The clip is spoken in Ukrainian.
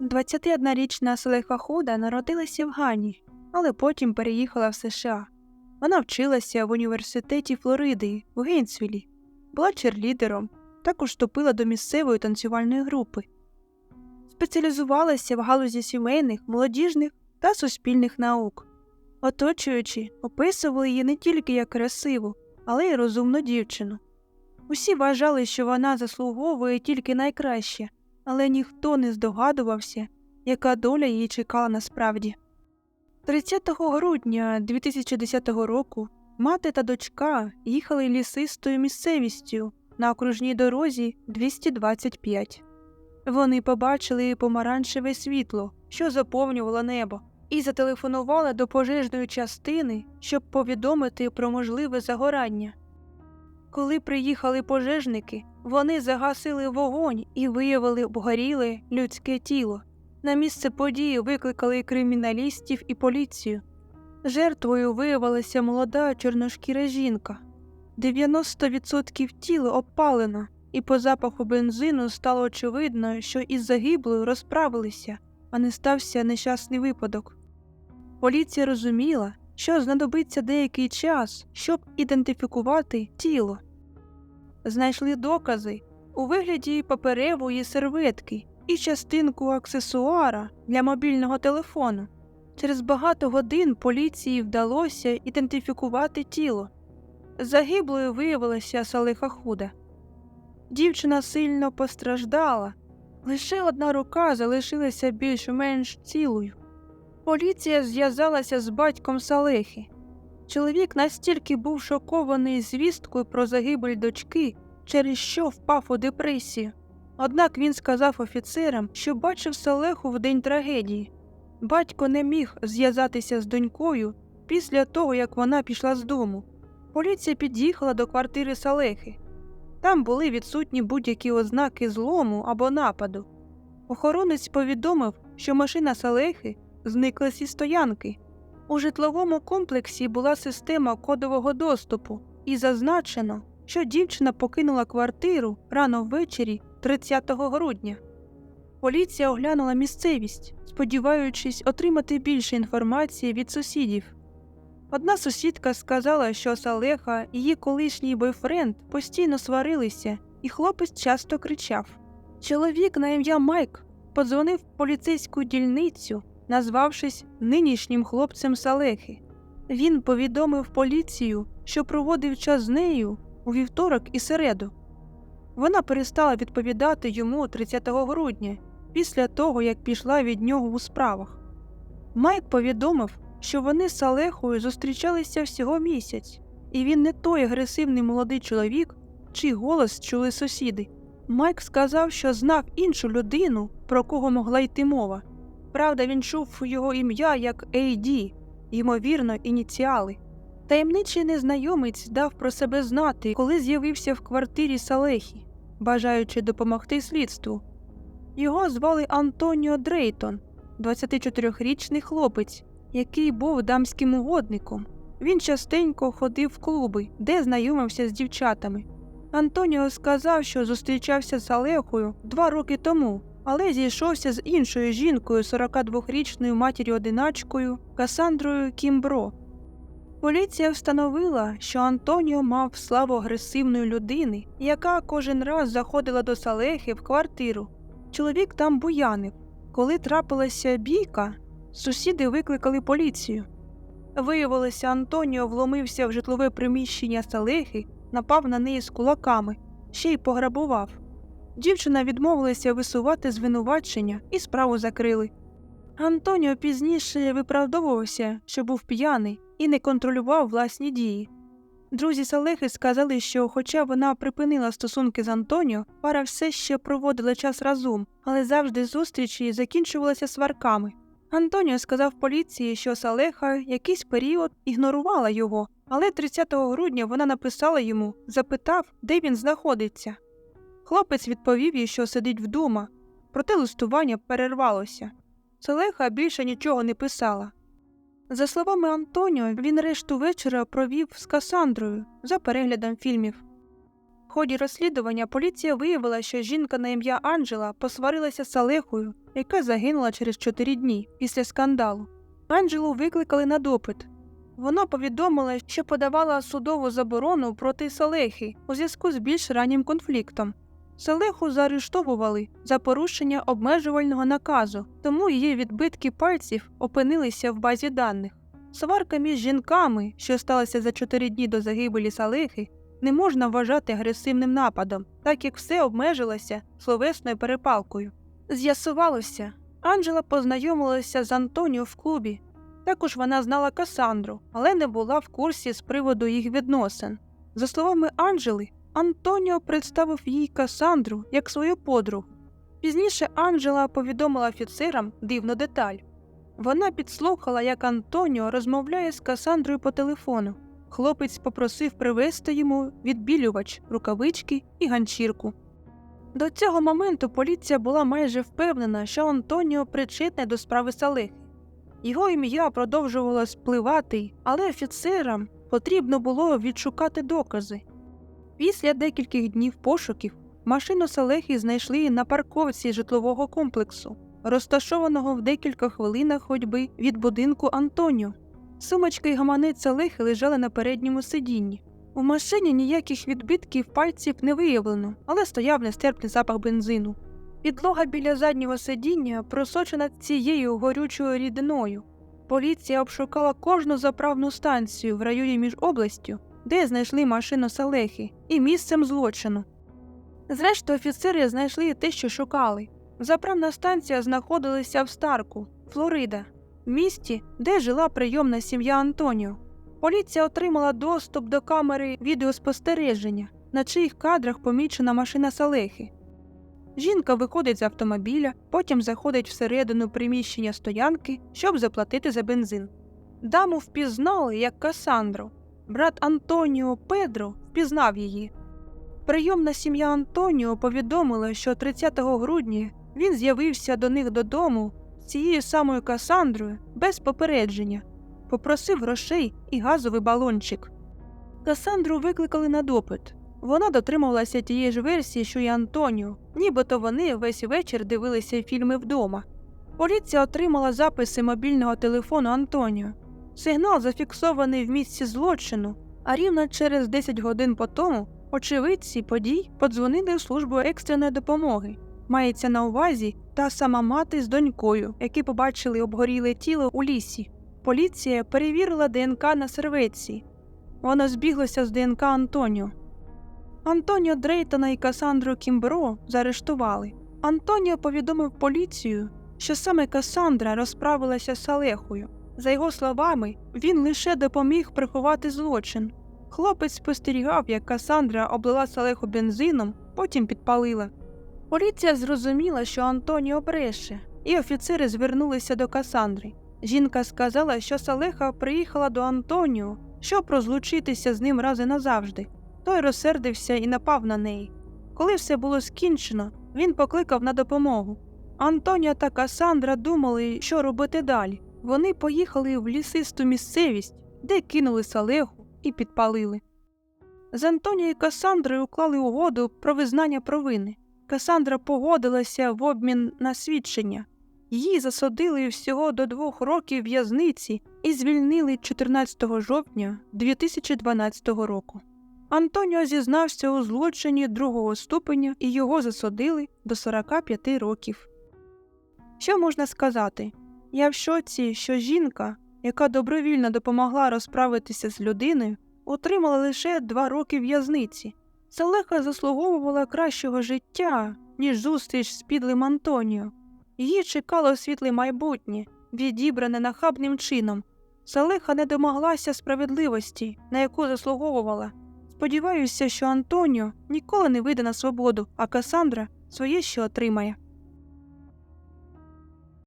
21-річна Селеха Худа народилася в Гані, але потім переїхала в США. Вона вчилася в університеті Флориди в Гейнсвілі, була черлідером, також вступила до місцевої танцювальної групи. Спеціалізувалася в галузі сімейних, молодіжних та суспільних наук. Оточуючи, описували її не тільки як красиву, але й розумну дівчину. Усі вважали, що вона заслуговує тільки найкраще, але ніхто не здогадувався, яка доля її чекала насправді. 30 грудня 2010 року мати та дочка їхали лісистою місцевістю на окружній дорозі 225. Вони побачили помаранчеве світло, що заповнювало небо, і зателефонували до пожежної частини, щоб повідомити про можливе загорання. Коли приїхали пожежники, вони загасили вогонь і виявили обгоріле людське тіло. На місце події викликали криміналістів і поліцію. Жертвою виявилася молода чорношкіра жінка. 90% тіла опалено, і по запаху бензину стало очевидно, що із загиблою розправилися, а не стався нещасний випадок. Поліція розуміла, що знадобиться деякий час, щоб ідентифікувати тіло. Знайшли докази у вигляді паперевої серветки і частинку аксесуара для мобільного телефону. Через багато годин поліції вдалося ідентифікувати тіло. Загиблою виявилася Салиха Худа. Дівчина сильно постраждала, лише одна рука залишилася більш-менш цілою. Поліція зв'язалася з батьком Салехи. Чоловік настільки був шокований звісткою про загибель дочки, через що впав у депресію. Однак він сказав офіцерам, що бачив Салеху в день трагедії. Батько не міг зв'язатися з донькою після того, як вона пішла з дому. Поліція під'їхала до квартири Салехи. Там були відсутні будь-які ознаки злому або нападу. Охоронець повідомив, що машина Салехи зникла зі стоянки. У житловому комплексі була система кодового доступу, і зазначено, що дівчина покинула квартиру рано ввечері 30 грудня. Поліція оглянула місцевість, сподіваючись отримати більше інформації від сусідів. Одна сусідка сказала, що Салеха і її колишній бойфренд постійно сварилися, і хлопець часто кричав. Чоловік на ім'я Майк подзвонив в поліцейську дільницю, назвавшись нинішнім хлопцем Салехи. Він повідомив поліцію, що проводив час з нею у вівторок і середу. Вона перестала відповідати йому 30 грудня, після того як пішла від нього у справах. Майк повідомив, що вони з Салехою зустрічалися всього місяць, і він не той агресивний молодий чоловік, чий голос чули сусіди. Майк сказав, що знав іншу людину, про кого могла йти мова. Правда, він чув його ім'я як AD, ймовірно, ініціали. Таємничий незнайомець дав про себе знати, коли з'явився в квартирі Салехі, бажаючи допомогти слідству. Його звали Антоніо Дрейтон, 24-річний хлопець, який був дамським угодником. Він частенько ходив в клуби, де знайомився з дівчатами. Антоніо сказав, що зустрічався з Алехою два роки тому, але зійшовся з іншою жінкою, 42-річною матір'ю одиначкою Касандрою Кімбро. Поліція встановила, що Антоніо мав славу агресивної людини, яка кожен раз заходила до Салехи в квартиру. Чоловік там буянив. Коли трапилася бійка, сусіди викликали поліцію. Виявилося, Антоніо вломився в житлове приміщення Салехи, напав на неї з кулаками, ще й пограбував. Дівчина відмовилася висувати звинувачення і справу закрили. Антоніо пізніше виправдовувався, що був п'яний і не контролював власні дії. Друзі Салехи сказали, що, хоча вона припинила стосунки з Антоніо, пара все ще проводила час разом, але завжди зустрічі закінчувалися сварками. Антоніо сказав поліції, що Салеха якийсь період ігнорувала його, але 30 грудня вона написала йому, запитав, де він знаходиться. Хлопець відповів їй, що сидить вдома, проте листування перервалося. Салеха більше нічого не писала. За словами Антоніо, він решту вечора провів з Касандрою за переглядом фільмів. В ході розслідування поліція виявила, що жінка на ім'я Анджела посварилася з Алехою, яка загинула через чотири дні після скандалу. Анджелу викликали на допит. Вона повідомила, що подавала судову заборону проти Салехи у зв'язку з більш раннім конфліктом. Салеху заарештовували за порушення обмежувального наказу, тому її відбитки пальців опинилися в базі даних. Сварка між жінками, що сталася за чотири дні до загибелі Салехи, не можна вважати агресивним нападом, так як все обмежилося словесною перепалкою. З'ясувалося, Анджела познайомилася з Антоніо в клубі. Також вона знала Касандру, але не була в курсі з приводу їх відносин. За словами Анджели, Антоніо представив їй Касандру як свою подругу. Пізніше Анджела повідомила офіцерам дивну деталь. Вона підслухала, як Антоніо розмовляє з Касандрою по телефону. Хлопець попросив привезти йому відбілювач, рукавички і ганчірку. До цього моменту поліція була майже впевнена, що Антоніо причетний до справи Салехи. Його ім'я продовжувало спливати, але офіцерам потрібно було відшукати докази. Після декількох днів пошуків машину Салехи знайшли на парковці житлового комплексу, розташованого в декілька хвилинах ходьби від будинку Антоніо. Сумочка й гаманець Салехи лежали на передньому сидінні. У машині ніяких відбитків пальців не виявлено, але стояв нестерпний запах бензину. Підлога біля заднього сидіння просочена цією горючою рідиною. Поліція обшукала кожну заправну станцію в районі між областю, де знайшли машину Салехи, і місцем злочину. Зрештою, офіцери знайшли те, що шукали. Заправна станція знаходилася в Старку, Флорида, місті, де жила прийомна сім'я Антоніо. Поліція отримала доступ до камери відеоспостереження, на чиїх кадрах помічена машина Салехи. Жінка виходить з автомобіля, потім заходить всередину приміщення стоянки, щоб заплатити за бензин. Даму впізнали як Касандру. Брат Антоніо Педро впізнав її. Прийомна сім'я Антоніо повідомила, що 30 грудня він з'явився до них додому з цією самою Касандрою без попередження, попросив грошей і газовий балончик. Касандру викликали на допит. Вона дотримувалася тієї ж версії, що й Антоніо, нібито вони весь вечір дивилися фільми вдома. Поліція отримала записи мобільного телефону Антоніо. Сигнал зафіксований в місці злочину, а рівно через 10 годин по тому очевидці подій подзвонили в службу екстреної допомоги. Мається на увазі та сама мати з донькою, які побачили обгоріле тіло у лісі. Поліція перевірила ДНК на серветці. Воно збіглося з ДНК Антоніо. Антоніо Дрейтона і Касандру Кімбро заарештували. Антоніо повідомив поліцію, що саме Касандра розправилася з Салехою. За його словами, він лише допоміг приховати злочин. Хлопець спостерігав, як Касандра облила Салеху бензином, потім підпалила. Поліція зрозуміла, що Антоніо бреше, і офіцери звернулися до Касандри. Жінка сказала, що Салеха приїхала до Антоніо, щоб розлучитися з ним раз і назавжди. Той розсердився і напав на неї. Коли все було скінчено, він покликав на допомогу. Антоніо та Касандра думали, що робити далі. Вони поїхали в лісисту місцевість, де кинули Салеху і підпалили. З Антонією Касандрою уклали угоду про визнання провини. Касандра погодилася в обмін на свідчення. Її засудили всього до двох років в'язниці і звільнили 14 жовтня 2012 року. Антоніо зізнався у злочині другого ступеня і його засудили до 45 років. Що можна сказати? Я в шоці, що жінка, яка добровільно допомогла розправитися з людиною, отримала лише два роки в'язниці. Салеха заслуговувала кращого життя, ніж зустріч з підлим Антоніо. Її чекало світле майбутнє, відібране нахабним чином. Салеха не домоглася справедливості, на яку заслуговувала. Сподіваюся, що Антоніо ніколи не вийде на свободу, а Касандра своє ще отримає.